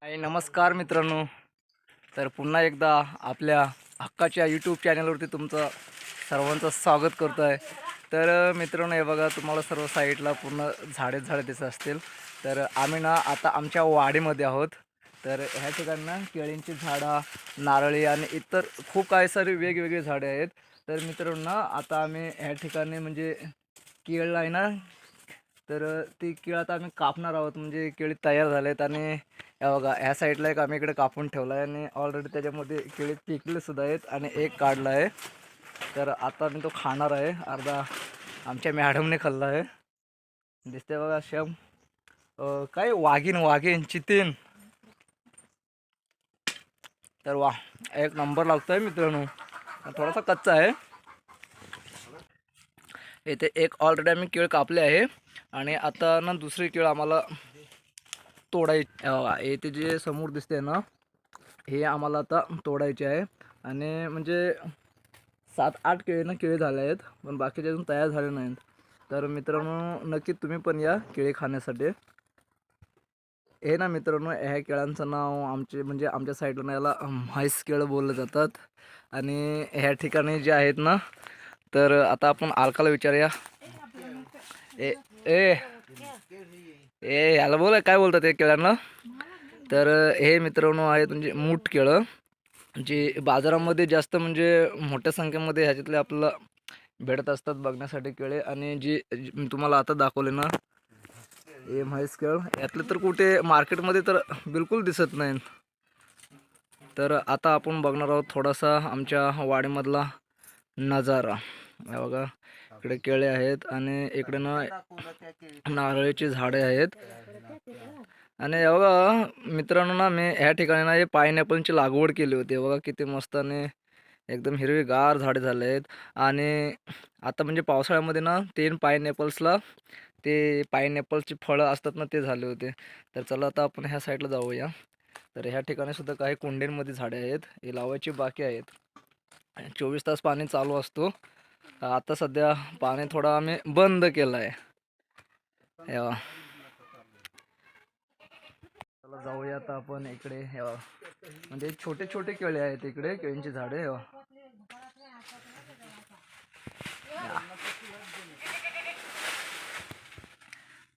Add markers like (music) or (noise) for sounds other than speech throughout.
हाय नमस्कार मित्रांनो. तर पुन्हा एकदा आपल्या हक्काच्या यूट्यूब चॅनलवरती तुमचं सर्वांचं स्वागत करतो आहे तर मित्रांनो हे बघा तुम्हाला सर्व साईडला पूर्ण झाडे झाडे दिसत असतील. तर आम्ही ना आता आमच्या वाडीमध्ये आहोत. तर ह्या ठिकाणी ना केळींची झाडं नारळी आणि इतर खूप काही सारी वेगवेगळी झाडे आहेत. तर मित्रांनो आता आम्ही ह्या ठिकाणी म्हणजे केळ आहे ना तर ती केळ आता आम्ही कापणार आहोत. म्हणजे केळी तयार झाले आहेत आणि या बघा ह्या साईडला एक आम्ही इकडे कापून ठेवला आहे आणि ऑलरेडी त्याच्यामध्ये केळी पिकले सुद्धा आहेत आणि एक काढला आहे. तर आता मी तो खाणार आहे. अर्धा आमच्या मॅडमने खाल्ला आहे. दिसते बघा श्याम काय वाघीन वाघीन चितीन तर वा एक नंबर लागतो आहे मित्रांनो थोडासा कच्चा आहे. येथे एक ऑलरेडी आम्ही केळ कापले आहे. आणि आता ना दुसरी केळ आम्हाला तोडाय हे येथे जे समोर दिसते ना हे आम्हाला आता तोडायचे आहे. आणि म्हणजे सात आठ केळी ना केळी झाले आहेत पण बाकीचे अजून तयार झाले नाहीत. तर मित्रांनो नक्की तुम्ही पण या केळी खाण्यासाठी. हे ना मित्रांनो ह्या केळांचं नाव आमचे म्हणजे आमच्या साईडला ना याला म्हैस केळं बोललं जातात. आणि ह्या ठिकाणी जे आहेत ना तर आता आपण आलकाला विचारूया. ए ए. ए याला बोला काय बोलतात ते केळ्यांना? तर हे मित्रांनो आहेत म्हणजे मूठ केळं जे बाजारामध्ये जास्त म्हणजे मोठ्या संख्येमध्ये ह्याच्यातले आपल्याला भेटत असतात बघण्यासाठी केळे. आणि जे मी तुम्हाला आता दाखवले ना हे म्हैस केळ यातले तर कुठे मार्केटमध्ये तर बिलकुल दिसत नाहीत तर आता आपण बघणार आहोत थोडासा आमच्या वाडीमधला नजारा. बघा इकडे केळे आहेत आणि इकडे ना नारळीची झाडे आहेत. आणि बघा मित्रांनो ना मी ह्या ठिकाणी ना हे पायनॅपलची लागवड केली होती. बघा किती मस्त आणि एकदम हिरवीगार झाडे झाले आहेत आणि आता म्हणजे पावसाळ्यामध्ये ना तीन पायनॅपल्सला ते पायनॅपलची फळं असतात ना ते झाले होते. तर चला आता आपण ह्या साईडला जाऊया. तर ह्या ठिकाणी सुद्धा काही कुंडेंमध्ये झाडे आहेत. हे लावायची बाकी आहेत. चोवीस तास पाणी चालू असतो. आता सध्या पाणी थोडा आम्ही बंद केलं आहे हे चला जाऊया आता आपण इकडे हे म्हणजे छोटे छोटे केळे आहेत इकडे केळींची झाडे हे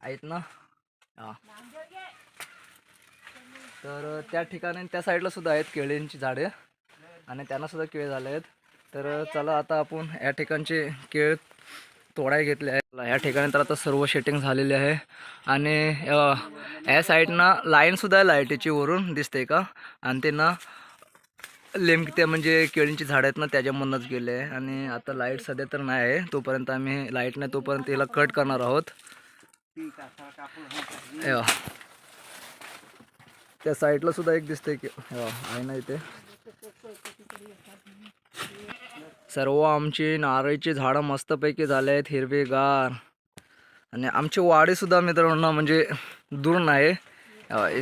आहेत ना? हा. तर त्या ठिकाणी त्या साईडला सुद्धा आहेत केळींची झाडे. आणि त्यांना सुद्धा केळे झाले आहेत. तर चला आता आपण या ठिकाणचे केळ तोडाय घेतले आहे या ठिकाणी तर आता सर्व शेटिंग झालेली आहे. आणि या साईडनं लाईनसुद्धा आहे लाईटीची वरून दिसते का? आणि ते ना लिंब म्हणजे केळींची झाडं आहेत ना त्याच्यामधूनच गेले आहे. आणि आता लाइट सध्या तर नाही आहे. तोपर्यंत आम्ही लाइट नाही तोपर्यंत हिला कट करणार आहोत. त्या साईडला सुद्धा एक दिसते की आहे ना इथे. सर्व आमची नारळीची झाडं मस्तपैकी झाले आहेत हिरवेगार. आणि आमची वाडीसुद्धा मित्रांनो म्हणजे दूर नाही.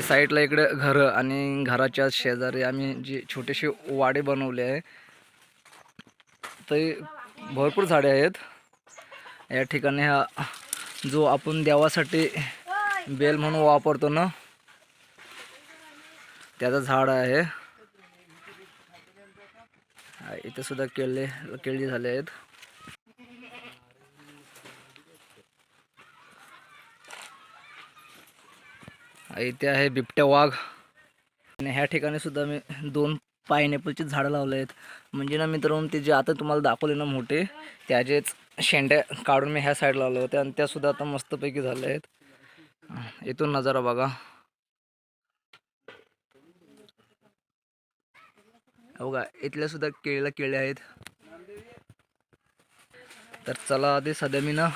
साईडला इकडे घरं आणि घराच्या शेजारी आम्ही जी छोटीशी वाडी बनवली आहे. तरी भरपूर झाडे आहेत. या ठिकाणी हा जो आपण देवासाठी बेल म्हणून वापरतो ना त्याचं झाड आहे. इथे सुद्धा केळले केळी झाले आहेत. इथे आहे बिबट्या वाघ. आणि ह्या ठिकाणी सुद्धा मी दोन पायनॅपलची झाडं लावले आहेत. म्हणजे ना मित्रांनो ते जे आता तुम्हाला दाखवले ना मोठे त्याचेच शेंड्या काढून मी ह्या साईड लावले होते आणि त्यासुद्धा आता मस्तपैकी झाल्या आहेत. इथून नजारा बघा. हो का? इथल्या सुद्धा केळीला केळे आहेत. तर चला आधी सध्या मी ना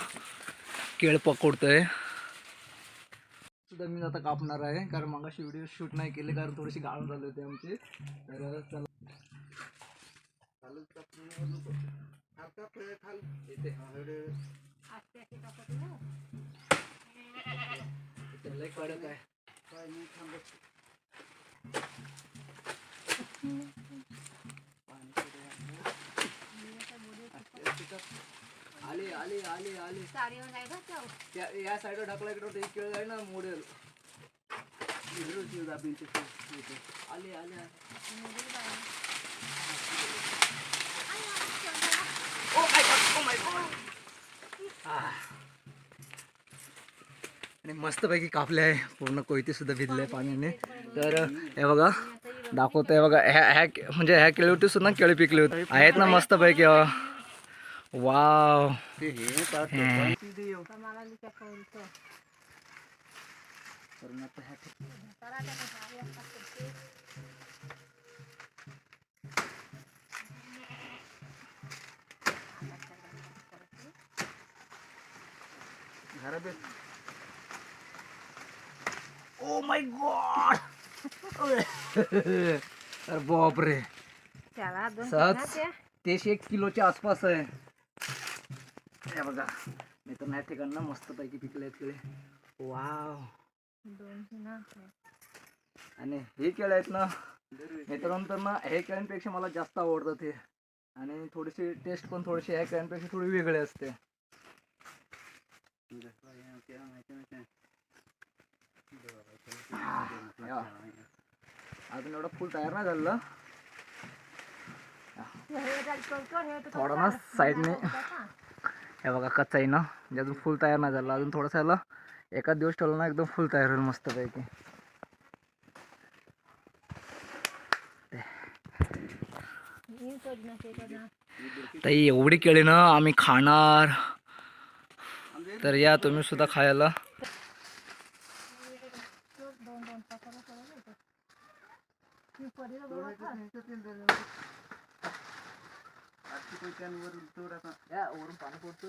केळ पकडतोय. सुद्धा मी आता कापणार आहे कारण मगाशी व्हिडिओ शूट नाही केले कारण थोडीशी गाळून झाली होती आमची. तर चला. कडक आहे. आली आली आली. आली त्या या ढकला इकडे ते केळ आहे ना मोडेल. आले आले आणि मस्तपैकी कापले आहे पूर्ण कोयते सुद्धा भिजले पाण्याने. तर हे बघा दाखवतोय बघा ह्या ह्या म्हणजे ह्या केळीवरती सुद्धा केळी पिकली होती. आहेत ना मस्तपैकी वाव. ओ माय गॉड अरे. बापरे. त्याला दोन सहज तेच एक किलोच्या आसपास आहे. हे बघा. मी तर नाही ठिकाण मस्तपैकी पिकले आहेत केळे. वाव दोन ना आणि हे केळे आहेत ना मित्रांनो तर ना हे केळ्यांपेक्षा मला जास्त आवडतात हे आणि थोडीशी टेस्ट पण थोडीशी ह्या केळ्यांपेक्षा थोडी वेगळी असते. अजून एवढं फुल तयार नाही झालं थोडं ना साईडने हे बघा कच्चा आहे ना? म्हणजे अजून फुल तयार नाही झालं. अजून थोडंसं याला एकाच दिवस ठेवलं ना एकदम फुल तयार होईल मस्तपैकी. तर एवढी केळी ना आम्ही खाणार. तर या तुम्ही सुद्धा खायला. koyken vurun tuğrata. Ya vurun panı kurtu.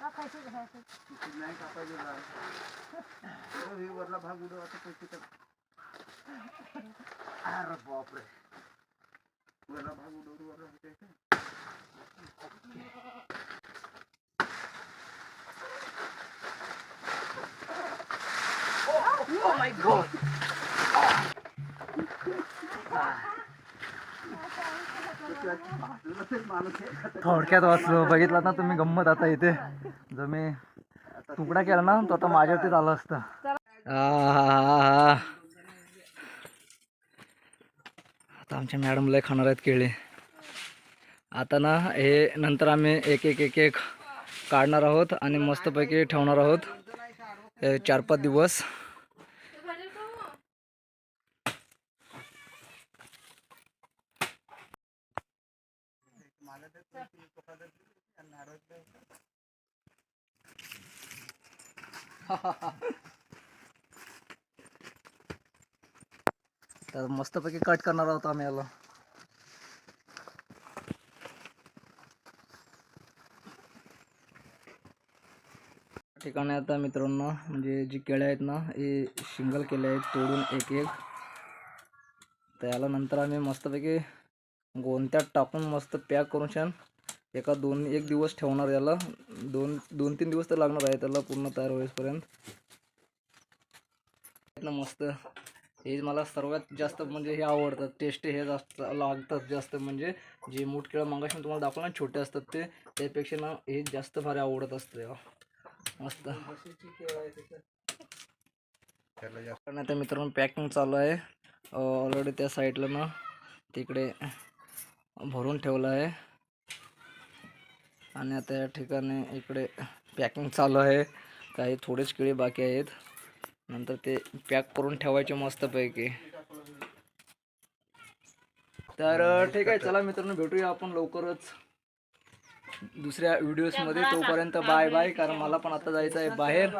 Kapaysın kapaysın. Bismillahirrahmanirrahim kapaysın. Öyle vurla bhag udu atı koyken. আর বাপরে ওরা ভাগ উড়ো ওরা দেখে Oh my god! Ah. थोडक्यात वाचलो बघितला ना तुम्ही गंमत आता इथे. जर मी तुकडा केला ना तो आता माझ्यावरतीच आला असता. आता आमच्या मॅडम लय खाणार आहेत केळे. आता ना हे नंतर आम्ही एक एक एक एक काढणार आहोत आणि मस्तपैकी ठेवणार आहोत. हे चार पाच दिवस. (laughs) तर मस्तपैकी कट करणार आहोत आम्ही याला. ठिकाणी आता मित्रांनो म्हणजे जी केळ्या आहेत ना हे शिंगल केले आहेत तोडून एक एक तर याला नंतर आम्ही मस्तपैकी गोंत्यात टाकून मस्त पॅक करून छान एका दोन एक दिवस ठेवणार याला. दोन दोन तीन दिवस तर लागणार आहे त्याला पूर्ण तयार होईपर्यंत. ना मस्त. हे मला सर्वात जास्त म्हणजे हे आवडतात. टेस्ट हे जास्त लागतात जास्त म्हणजे जे मूठ केळं मागाशी तुम्हाला दाखवलं ना छोटे असतात ते त्यापेक्षा ना हे जास्त भारी आवडत असतं मस्त. नाही तर मित्रांनो पॅकिंग चालू आहे. ऑलरेडी त्या साईडला ना तिकडे भरून ठेवलं आहे. आणि आता या ठिकाणी इकडे पॅकिंग चालू आहे. काही थोडेच केळी बाकी आहेत. नंतर ते पॅक करून ठेवायचे मस्तपैकी. तर ठीक आहे. चला मित्रांनो भेटूया आपण लवकरच दुसऱ्या व्हिडिओजमध्ये तोपर्यंत बाय बाय कारण मला पण आता जायचं आहे बाहेर.